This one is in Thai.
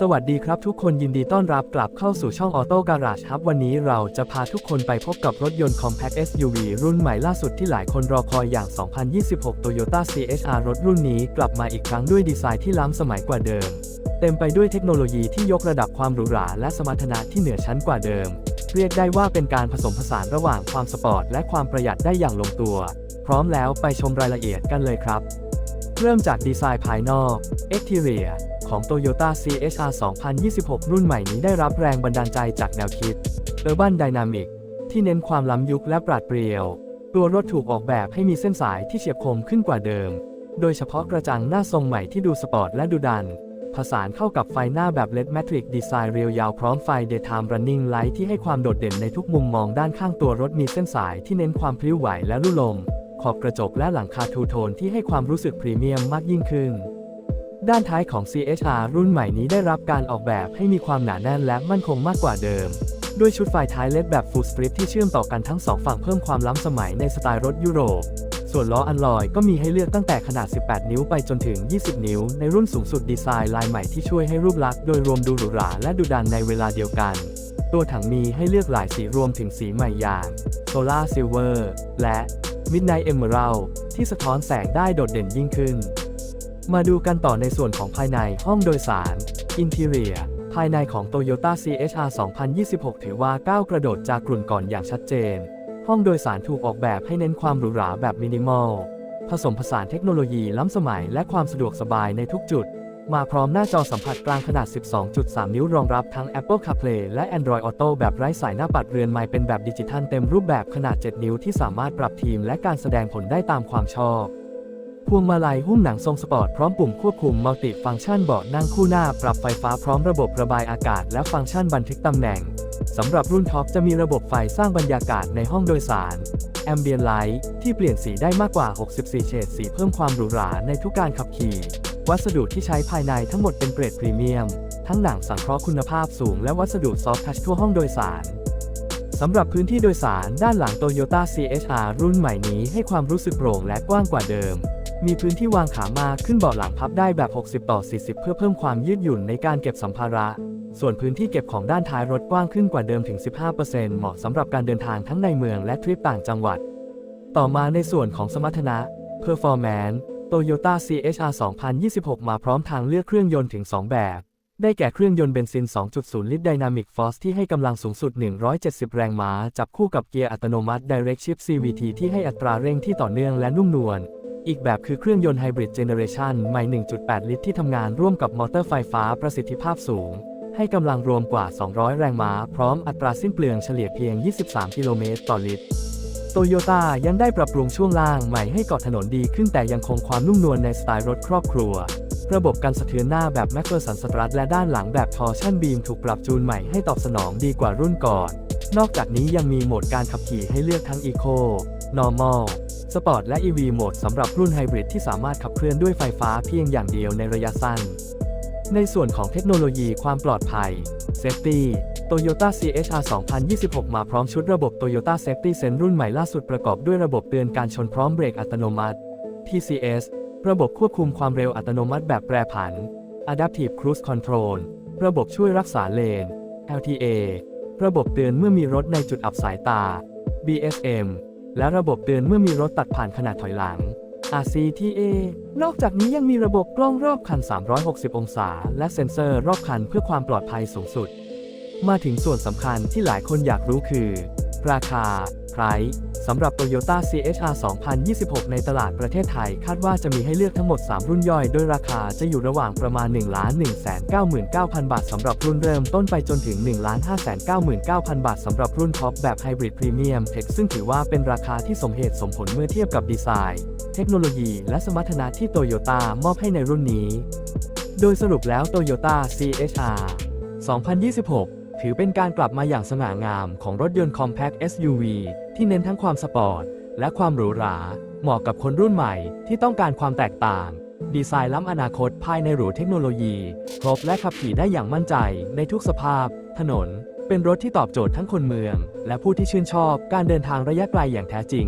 สวัสดีครับทุกคนยินดีต้อนรับกลับเข้าสู่ช่อง Auto Garage ครับวันนี้เราจะพาทุกคนไปพบกับรถยนต์ Compact SUV รุ่นใหม่ล่าสุดที่หลายคนรอคอยอย่าง 2026 Toyota CHR รถรุ่นนี้กลับมาอีกครั้งด้วยดีไซน์ที่ล้ำสมัยกว่าเดิม เต็มไปด้วยเทคโนโลยีที่ยกระดับความหรูหราและสมรรถนะที่เหนือชั้นกว่าเดิม เรียกได้ว่าเป็นการผสมผสานระหว่างความสปอร์ตและความประหยัดได้อย่างลงตัว พร้อมแล้วไปชมรายละเอียดกันเลยครับ เริ่มจากดีไซน์ภายนอก Exterior ของ Toyota CHR 2026 รุ่นใหม่นี้ได้รับแรงบันดาลใจจากแนวคิด Urban Dynamic ที่เน้นความล้ำยุคและปราดเปรียว ตัวรถถูกออกแบบให้มีเส้นสายที่เฉียบคมขึ้นกว่าเดิม โดยเฉพาะกระจังหน้าทรงใหม่ที่ดูสปอร์ตและดูดัน ผสานเข้ากับไฟหน้าแบบ LED Matrix ดีไซน์เรียวยาวพร้อมไฟ Daytime Running Light ที่ให้ความโดดเด่นในทุกมุมมองด้านข้างตัวรถมีเส้นสายที่เน้นความพลิ้วไหวและลู่ลมขอบกระจกและหลังคาทูโทนที่ให้ความรู้สึกพรีเมียมมากยิ่งขึ้น ด้านท้ายของ CHR รุ่นใหม่นี้ได้รับการออกแบบให้มีความหนาแน่นและมั่นคงมากกว่าเดิม ด้วยชุดไฟท้ายเลดแบบ Full Split ที่เชื่อมต่อกันทั้งสองฝั่งเพิ่มความล้ำสมัยในสไตล์รถยุโรป ส่วนล้ออันลอยก็มีให้เลือกตั้งแต่ขนาด 18 นิ้วไปจนถึง 20 นิ้ว ในรุ่นสูงสุดดีไซน์ลายใหม่ที่ช่วยให้รูปลักษณ์โดยรวมดูหรูหราและดูดันในเวลาเดียวกัน ตัวถังมีให้เลือกหลายสีรวมถึงสีใหม่อย่าง Solar Silver และ Midnight Emerald ที่สะท้อนแสงได้โดดเด่นยิ่งขึ้น มาดูกันต่อในส่วนของภายในห้องโดยสาร Interior ภายในของ Toyota CHR 2026 ถือว่าก้าวกระโดดจากกลุ่นก่อนอย่างชัดเจน ห้องโดยสารถูกออกแบบให้เน้นความหรูหราแบบมินิมอล ผสมผสานเทคโนโลยีล้ำสมัยและความสะดวกสบายในทุกจุด มาพร้อมหน้าจอสัมผัสกลางขนาด 12.3 นิ้วรองรับทั้ง Apple CarPlay และ Android Auto แบบไร้สายหน้าปัดเรือนไม้เป็นแบบดิจิทัลเต็มรูปแบบขนาด 7 นิ้วที่สามารถปรับทีมและการแสดงผลได้ตามความชอบ พวงมาลัยหุ้มหนังทรงสปอร์ตพร้อมปุ่มควบคุมมัลติฟังก์ชันเบาะนั่งคู่หน้าปรับไฟฟ้าพร้อมระบบระบายอากาศและฟังก์ชันบันทึกตำแหน่ง สำหรับรุ่นท็อปจะมีระบบไฟสร้างบรรยากาศในห้องโดยสาร Ambient Light ที่เปลี่ยนสีได้มากกว่า 64 เฉดสีเพิ่มความหรูหราในทุกการขับขี่ วัสดุที่ใช้ภายในทั้งหมดเป็นเกรดพรีเมียม ทั้งหนังสังเคราะห์คุณภาพสูงและวัสดุซอฟท์ทัชทั่วห้องโดยสารสำหรับพื้นที่โดยสารด้านหลัง Toyota CHR รุ่นใหม่นี้ให้ความรู้สึกโปร่งและกว้างกว่าเดิม มีพื้นที่วางขามาขึ้นเบาะหลังพับได้แบบ 60 ต่อ 40 เพื่อเพิ่มความยืดหยุ่นในการเก็บสัมภาระ ส่วนพื้นที่เก็บของด้านท้ายรถกว้างขึ้นกว่าเดิมถึง 15%เหมาะสำหรับการเดินทางทั้งในเมืองและทริปต่างจังหวัด ต่อมาในส่วนของสมรรถนะ Performance Toyota CHR 2026 มาพร้อมทางเลือกเครื่องยนต์ถึง 2 แบบ ได้แก่เครื่องยนต์เบนซิน 2.0 ลิตร Dynamic Force ที่ให้กำลังสูงสุด 170 แรงม้า จับคู่กับเกียร์อัตโนมัติ Direct Shift CVT ที่ให้อัตราเร่งที่ต่อเนื่องและนุ่มนวล อีกแบบคือเครื่องยนต์ไฮบริดเจเนเรชันใหม่ 1.8 ลิตรที่ทำงานร่วมกับมอเตอร์ไฟฟ้าประสิทธิภาพสูง ให้กำลังรวมกว่า 200 แรงม้า พร้อมอัตราสิ้นเปลืองเฉลี่ยเพียง 23 กิโลเมตรต่อลิตรโตโยต้ายังได้ปรับปรุงช่วงล่างใหม่ให้เกาะถนนดีขึ้นแต่ยังคงความนุ่มนวลในสไตล์รถครอบครัว ระบบการสะเทือนหน้าแบบแมคเฟอร์สันสตรัทและด้านหลังแบบทอร์ชั่นบีมถูกปรับจูนใหม่ให้ตอบสนองดีกว่ารุ่นก่อน นอกจากนี้ยังมีโหมดการขับขี่ให้เลือกทั้ง Eco Normal Sport และ EV โหมดสำหรับรุ่นไฮบริดที่สามารถขับเคลื่อนด้วยไฟฟ้าเพียงอย่างเดียวในระยะสั้น ในส่วนของเทคโนโลยีความปลอดภัย Safety Toyota CHR 2026 มาพร้อมชุดระบบ Toyota Safety Sense รุ่นใหม่ล่าสุดประกอบด้วยระบบเตือนการชนพร้อมเบรกอัตโนมัติ TCS ระบบควบคุมความเร็วอัตโนมัติแบบแปรผัน Adaptive Cruise Control ระบบช่วยรักษาเลน LTA ระบบเตือนเมื่อมีรถในจุดอับสายตา BSM และระบบเตือนเมื่อมีรถตัดผ่านขนาดถอยหลัง RCTA นอกจากนี้ยังมีระบบกล้องรอบคัน 360 องศา และเซ็นเซอร์รอบคันเพื่อความปลอดภัยสูงสุด มาถึงส่วนสำคัญที่หลายคนอยากรู้คือ ราคา Price สำหรับ Toyota CHR 2026 ในตลาดประเทศไทย คาดว่าจะมีให้เลือกทั้งหมด 3 รุ่นย่อย โดยราคาจะอยู่ระหว่างประมาณ 1 1 9 9 0 0 0 บาทสำหรับรุ่นเริ่มต้นไปจนถึง 1 5 9 9 0 0 0 บาทสำหรับรุ่นท็อปแบบไฮบริดพรีเมียมเทคซึ่งถือว่าเป็นราคาที่สมเหตุสมผลเมื่อเทียบกับดีไซน์ เทคโนโลยีและสมรรถนะที่โตโยต้ามอบให้ในรุ่นนี้ โดยสรุปแล้ว Toyota CHR 2026 ถือเป็นการกลับมาอย่างสง่างามของรถยนต์ Compact SUV ที่เน้นทั้งความสปอร์ต และความหรูหรา เหมาะกับคนรุ่นใหม่ที่ต้องการความแตกต่าง ดีไซน์ล้ำอนาคตภายในหรูเทคโนโลยี ครบและขับขี่ได้อย่างมั่นใจในทุกสภาพ ถนน เป็นรถที่ตอบโจทย์ทั้งคนเมือง และผู้ที่ชื่นชอบการเดินทางระยะไกลอย่างแท้จริง